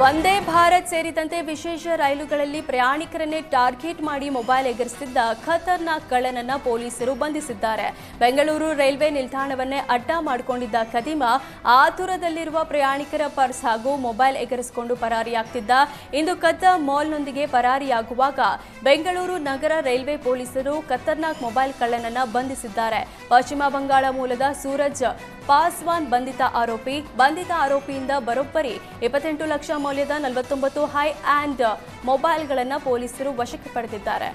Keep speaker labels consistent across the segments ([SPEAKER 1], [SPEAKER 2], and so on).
[SPEAKER 1] ವಂದೇ ಭಾರತ್ ಸೇರಿದಂತೆ ವಿಶೇಷ ರೈಲುಗಳಲ್ಲಿ ಪ್ರಯಾಣಿಕರನ್ನೇ ಟಾರ್ಗೆಟ್ ಮಾಡಿ ಮೊಬೈಲ್ ಎಗರಿಸಿದ್ದ ಖತರ್ನಾಕ್ ಕಳ್ಳನನ್ನ ಪೊಲೀಸರು ಬಂಧಿಸಿದ್ದಾರೆ. ಬೆಂಗಳೂರು ರೈಲ್ವೆ ನಿಲ್ದಾಣವನ್ನೇ ಅಡ್ಡ ಮಾಡಿಕೊಂಡಿದ್ದ ಕದೀಮ ಆತುರದಲ್ಲಿರುವ ಪ್ರಯಾಣಿಕರ ಪರ್ಸ್ ಹಾಗೂ ಮೊಬೈಲ್ ಎಗರಿಸಿಕೊಂಡು ಪರಾರಿಯಾಗ್ತಿದ್ದ. ಇಂದು ಕದ್ದ ಮಾಲ್ನೊಂದಿಗೆ ಪರಾರಿಯಾಗುವಾಗ ಬೆಂಗಳೂರು ನಗರ ರೈಲ್ವೆ ಪೊಲೀಸರು ಖತರ್ನಾಕ್ ಮೊಬೈಲ್ ಕಳ್ಳನನ್ನ ಬಂಧಿಸಿದ್ದಾರೆ. ಪಶ್ಚಿಮ ಬಂಗಾಳ ಮೂಲದ ಸೂರಜ್ ಪಾಸ್ವಾನ್ ಬಂಧಿತ ಆರೋಪಿ, ಬಂಧಿತ ಆರೋಪಿಯಿಂದ ಬರೋಬ್ಬರಿ. ಇಪ್ಪತ್ತೆಂಟು ಲಕ್ಷ ಮೌಲ್ಯದ ನಲವತ್ತೊಂಬತ್ತು ಹೈ ಆ್ಯಂಡ್ ಮೊಬೈಲ್ಗಳನ್ನು ಪೊಲೀಸರು ವಶಕ್ಕೆ ಪಡೆದಿದ್ದಾರೆ.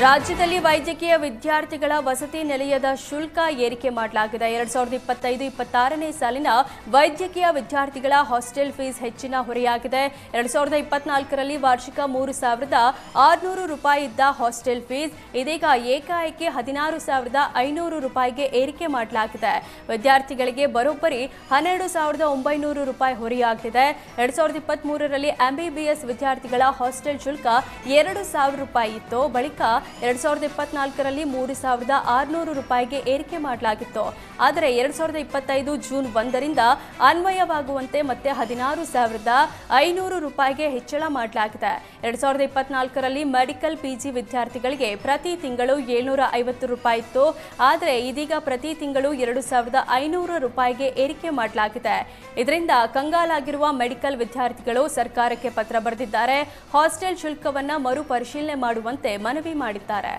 [SPEAKER 1] ರಾಜ್ಯದಲ್ಲಿ ವೈದ್ಯಕೀಯ ವಿದ್ಯಾರ್ಥಿಗಳ ವಸತಿ ನಿಲಯದ ಶುಲ್ಕ ಏರಿಕೆ ಮಾಡಲಾಗಿದೆ. ಎರಡ್ ಸಾವಿರದ ಇಪ್ಪತ್ತೈದು, ಇಪ್ಪತ್ತಾರನೇ ಸಾಲಿನ ವೈದ್ಯಕೀಯ ವಿದ್ಯಾರ್ಥಿಗಳ ಹಾಸ್ಟೆಲ್ ಫೀಸ್ ಹೆಚ್ಚಿನ ಹೊರೆಯಾಗಿದೆ. ಎರಡ್ ಸಾವಿರದ ಇಪ್ಪತ್ನಾಲ್ಕರಲ್ಲಿ ವಾರ್ಷಿಕ ಮೂರು ಸಾವಿರದ ಆರುನೂರು ರೂಪಾಯಿ ಇದ್ದ ಹಾಸ್ಟೆಲ್ ಫೀಸ್ ಇದೀಗ ಏಕಾಏಕಿ ಹದಿನಾರು ಸಾವಿರದ ಐನೂರು ರೂಪಾಯಿಗೆ ಏರಿಕೆ ಮಾಡಲಾಗಿದೆ. ವಿದ್ಯಾರ್ಥಿಗಳಿಗೆ ಬರೋಬ್ಬರಿ ಹನ್ನೆರಡು ಸಾವಿರದ ಒಂಬೈನೂರು ರೂಪಾಯಿ ಹೊರೆಯಾಗಿದೆ. ಎರಡ್ ಸಾವಿರದ ಇಪ್ಪತ್ತ್ ಮೂರರಲ್ಲಿ ಎಂಬಿಬಿಎಸ್ ವಿದ್ಯಾರ್ಥಿಗಳ ಹಾಸ್ಟೆಲ್ ಶುಲ್ಕ ಎರಡು ಸಾವಿರ ರೂಪಾಯಿ ಇತ್ತು. ಬಳಿಕ ಎರಡ್ ಸಾವಿರದ ಇಪ್ಪತ್ನಾಲ್ಕರಲ್ಲಿ ಮೂರು ಸಾವಿರದ ಆರುನೂರು ರೂಪಾಯಿಗೆ ಏರಿಕೆ ಮಾಡಲಾಗಿತ್ತು. ಆದರೆ ಎರಡ್ ಸಾವಿರದ ಇಪ್ಪತ್ತೈದು ಜೂನ್ ಒಂದರಿಂದ ಅನ್ವಯವಾಗುವಂತೆ ಮತ್ತೆ ಹದಿನಾರು ಸಾವಿರದ ಐನೂರು ರೂಪಾಯಿಗೆ ಹೆಚ್ಚಳ ಮಾಡಲಾಗಿದೆ. ಎರಡ್ ಸಾವಿರದ ಇಪ್ಪತ್ನಾಲ್ಕರಲ್ಲಿ ಮೆಡಿಕಲ್ ಪಿಜಿ ವಿದ್ಯಾರ್ಥಿಗಳಿಗೆ ಪ್ರತಿ ತಿಂಗಳು ಏಳ್ನೂರ ಐವತ್ತು ರೂಪಾಯಿ ಇತ್ತು. ಆದರೆ ಇದೀಗ ಪ್ರತಿ ತಿಂಗಳು ಎರಡು ಸಾವಿರದ ಐನೂರು ರೂಪಾಯಿಗೆ ಏರಿಕೆ ಮಾಡಲಾಗಿದೆ. ಇದರಿಂದ ಕಂಗಾಲಾಗಿರುವ ಮೆಡಿಕಲ್ ವಿದ್ಯಾರ್ಥಿಗಳು ಸರ್ಕಾರಕ್ಕೆ ಪತ್ರ ಬರೆದಿದ್ದಾರೆ. ಹಾಸ್ಟೆಲ್ ಶುಲ್ಕವನ್ನ ಮರುಪರಿಶೀಲನೆ ಮಾಡುವಂತೆ ಮನವಿ ಮಾಡಿದ್ದಾರೆ.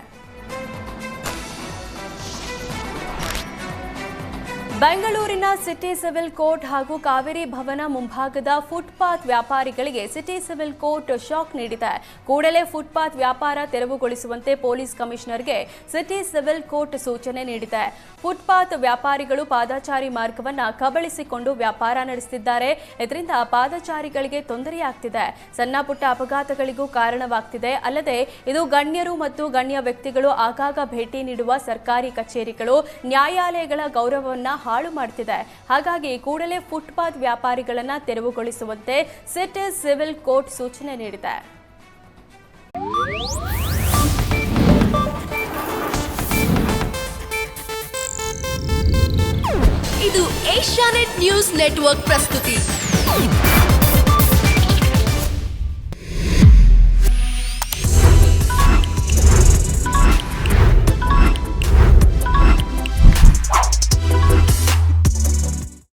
[SPEAKER 1] ಬೆಂಗಳೂರಿನ ಸಿಟಿ ಸಿವಿಲ್ ಕೋರ್ಟ್ ಹಾಗೂ ಕಾವೇರಿ ಭವನ ಮುಂಭಾಗದ ಫುಟ್ಪಾತ್ ವ್ಯಾಪಾರಿಗಳಿಗೆ ಸಿಟಿ ಸಿವಿಲ್ ಕೋರ್ಟ್ ಶಾಕ್ ನೀಡಿದೆ. ಕೂಡಲೇ ಫುಟ್ಪಾತ್ ವ್ಯಾಪಾರ ತೆರವುಗೊಳಿಸುವಂತೆ ಪೊಲೀಸ್ ಕಮಿಷನರ್ಗೆ ಸಿಟಿ ಸಿವಿಲ್ ಕೋರ್ಟ್ ಸೂಚನೆ ನೀಡಿದೆ. ಫುಟ್ಪಾತ್ ವ್ಯಾಪಾರಿಗಳು ಪಾದಚಾರಿ ಮಾರ್ಗವನ್ನು ಕಬಳಿಸಿಕೊಂಡು ವ್ಯಾಪಾರ ನಡೆಸುತ್ತಿದ್ದಾರೆ. ಇದರಿಂದ ಪಾದಚಾರಿಗಳಿಗೆ ತೊಂದರೆಯಾಗ್ತಿದೆ. ಸಣ್ಣ ಪುಟ್ಟ ಅಪಘಾತಗಳಿಗೂ ಕಾರಣವಾಗ್ತಿದೆ. ಅಲ್ಲದೆ ಇದು ಗಣ್ಯರು ಮತ್ತು ಗಣ್ಯ ವ್ಯಕ್ತಿಗಳು ಆಗಾಗ ಭೇಟಿ ನೀಡುವ ಸರ್ಕಾರಿ ಕಚೇರಿಗಳು, ನ್ಯಾಯಾಲಯಗಳ ಗೌರವವನ್ನ ಹಾಳು ಮಾಡ್ತಿದೆ. ಹಾಗಾಗಿ ಕೂಡಲೇ ಫುಟ್ಪಾತ್ ವ್ಯಾಪಾರಿಗಳನ್ನ ತೆರವುಗೊಳಿಸುವಂತೆ ಸಿಟಿ ಸಿವಿಲ್ ಕೋರ್ಟ್ ಸೂಚನೆ ನೀಡಿದೆ.
[SPEAKER 2] ಇದು ಏಷ್ಯಾನೆಟ್ ನ್ಯೂಸ್ ನೆಟ್ವರ್ಕ್ ಪ್ರಸ್ತುತಿ.